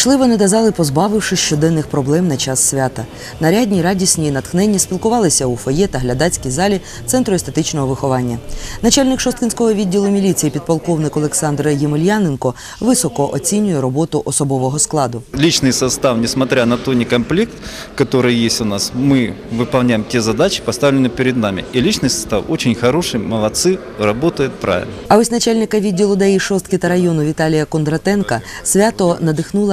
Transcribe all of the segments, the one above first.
Йшли вони до зали, позбавившись щоденних проблем на час свята. Нарядні, радісні і натхненні спілкувалися у фоє та глядацькій залі Центру естетичного виховання. Начальник Шосткинського відділу міліції підполковник Олександр Ємельяненко високо оцінює роботу особового складу. Личный состав, несмотря на тот некомплект, который есть у нас, мы выполняем те задачи, поставленные перед нами. И личный состав очень хороший, молодцы, работает правильно. А ось начальника відділу ДАІ Шостки та району Віталія Кондратенка свято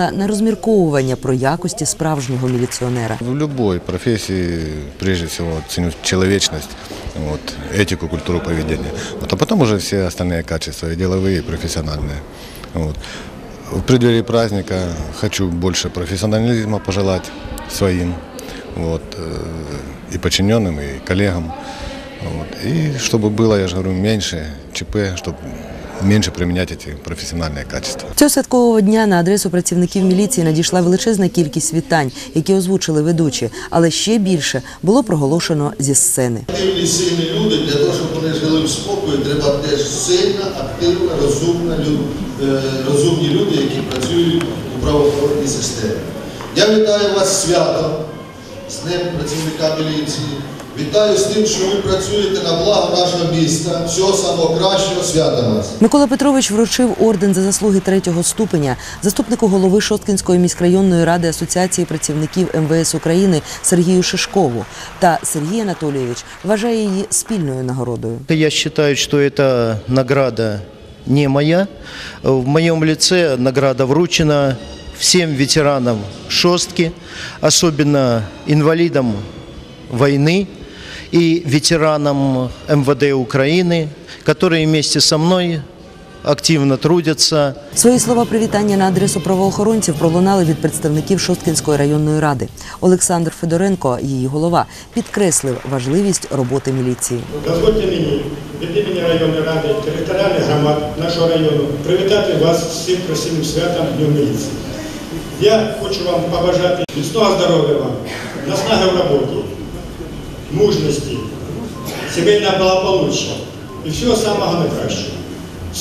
надихнула на розмірковування про якості справжнього міліціонера. В любой профессии, прежде всего, ценю человечность, вот, этику, культуру поведения. Вот, а потом уже все остальные качества, и деловые, и профессиональные. Вот. В преддверии праздника хочу больше профессионализма пожелать своим, вот, э, и подчиненным, и коллегам. Вот. И чтобы было, я же говорю, меньше ЧП, чтобы меньше применять эти профессиональные качества. Цього святкового дня на адресу працівників міліції надійшла величезна кількість вітань, які озвучили ведучі, але ще більше було проголошено зі сцени. Активні сильні люди, для того, щоб вони жили в спокої, треба теж сильна, активна, розумна, е, розумні люди, які працюють у правоохоронній системі. Я вітаю вас з святом, з Днем працівника міліції. Вітаю з тим, що ви працюєте на благо нашого міста. Всього самого кращого свята вас. Микола Петрович вручив орден за заслуги третього ступеня заступнику голови Шосткинської міськрайонної ради Асоціації працівників МВС України Сергію Шишкову. Та Сергій Анатолійович вважає її спільною нагородою. Я считаю, что эта награда не моя. В моем лице награда вручена всем ветеранам шостки, особенно инвалидам войны и ветеранам МВД Украины, которые вместе со мной активно трудятся Свої слова привітання на адресу правоохоронців пролунали від представників Шосткинської районної ради. Олександр Федоренко, її голова, підкреслив важливість роботи міліції. Дозвольте мені від імені районної ради територіальних громад нашого району привітати вас з цим красивим святом Днем міліції. Я хочу вам побажати міцного здоров'я вам, наснаги в роботі, мужності, сімейного благополуччя і всього самого найкращого.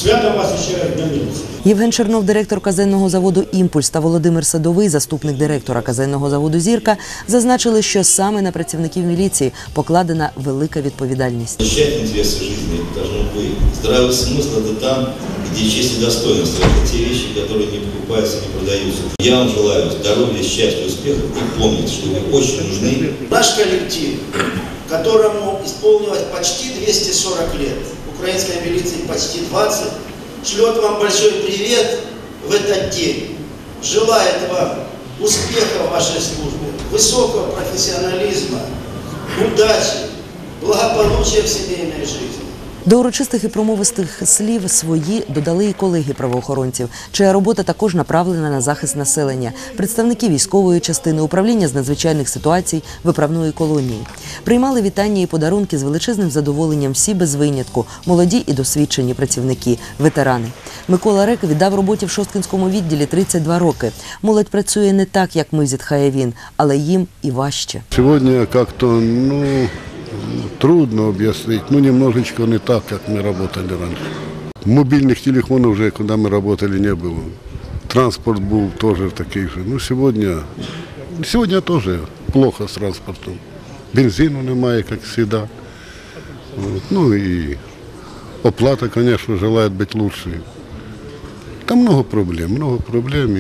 Святом вас ще раз Днем міліції. Євген Чернов, директор казенного заводу Імпульс та Володимир Садовий, заступник директора казенного заводу Зірка, зазначили, що саме на працівників міліції покладена велика відповідальність. Защищать интересы жизни должно быть. Здравый смысл это там, где честь и достоинство. Это те вещи, которые не покупаются, не продаются. Я вам желаю здоровья, счастья, успехов и помните, что вы очень нужны Наш коллектив, которому исполнилось почти 240 лет, украинской милиции почти 20, шлет вам большой привет в этот день. Желает вам успеха в вашей службе, высокого профессионализма, удачи, благополучия в жизни. До урочистих і промовистих слів свої додали і колеги правоохоронців, чия робота також направлена на захист населення, представники військової частини, управління з надзвичайних ситуацій, виправної колонії. Приймали вітання і подарунки з величезним задоволенням всі без винятку, молоді і досвідчені працівники, ветерани. Микола Рек віддав роботі в Шосткинському відділі 32 роки. Молодь працює не так, як ми, зітхає він, але їм і важче. Сегодня как-то, ну, трудно объяснить. Ну, немножечко не так, как мы работали раньше. Мобильных телефонов уже, куда мы работали, не было. Транспорт был тоже такий же. Ну, сегодня, сегодня тоже плохо с транспортом. Бензину немає, всегда. Вот. Ну и оплата, конечно, желает быть лучшей. Там много проблем, много проблем,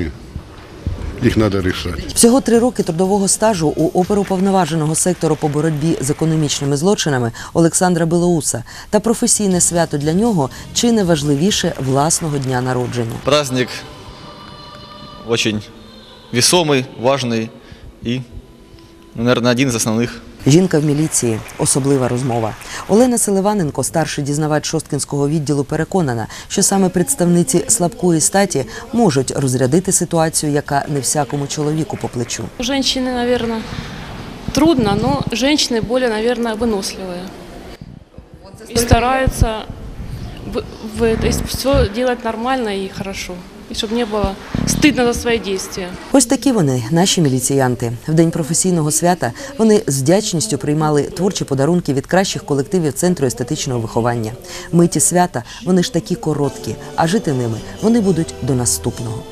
и их надо решать. Всього три роки трудового стажу у оперуповноваженого сектору по боротьбі з економічними злочинами Олександра Белоуса та професійне свято для нього чи не важливіше власного дня народження. Праздник очень весомый, важный и, ну, наверное, один из основных Жінка в міліції особлива розмова. Олена Селиваненко, старший дізнавач Шосткинського відділу, переконана, що саме представниці слабкої статі можуть розрядити ситуацію, яка не всякому чоловіку по плечу. Женщины, наверное, трудно, но женщины более, наверное, выносливые. И стараются в, в, то есть все делать нормально и хорошо. И чтобы не было стыдно за свои действия. Ось такі вони, наші міліціянти. В день професійного свята вони з вдячністю приймали творчі подарунки від кращих колективів центру естетичного виховання. Миті свята вони ж такі короткі, а жити ними вони будуть до наступного.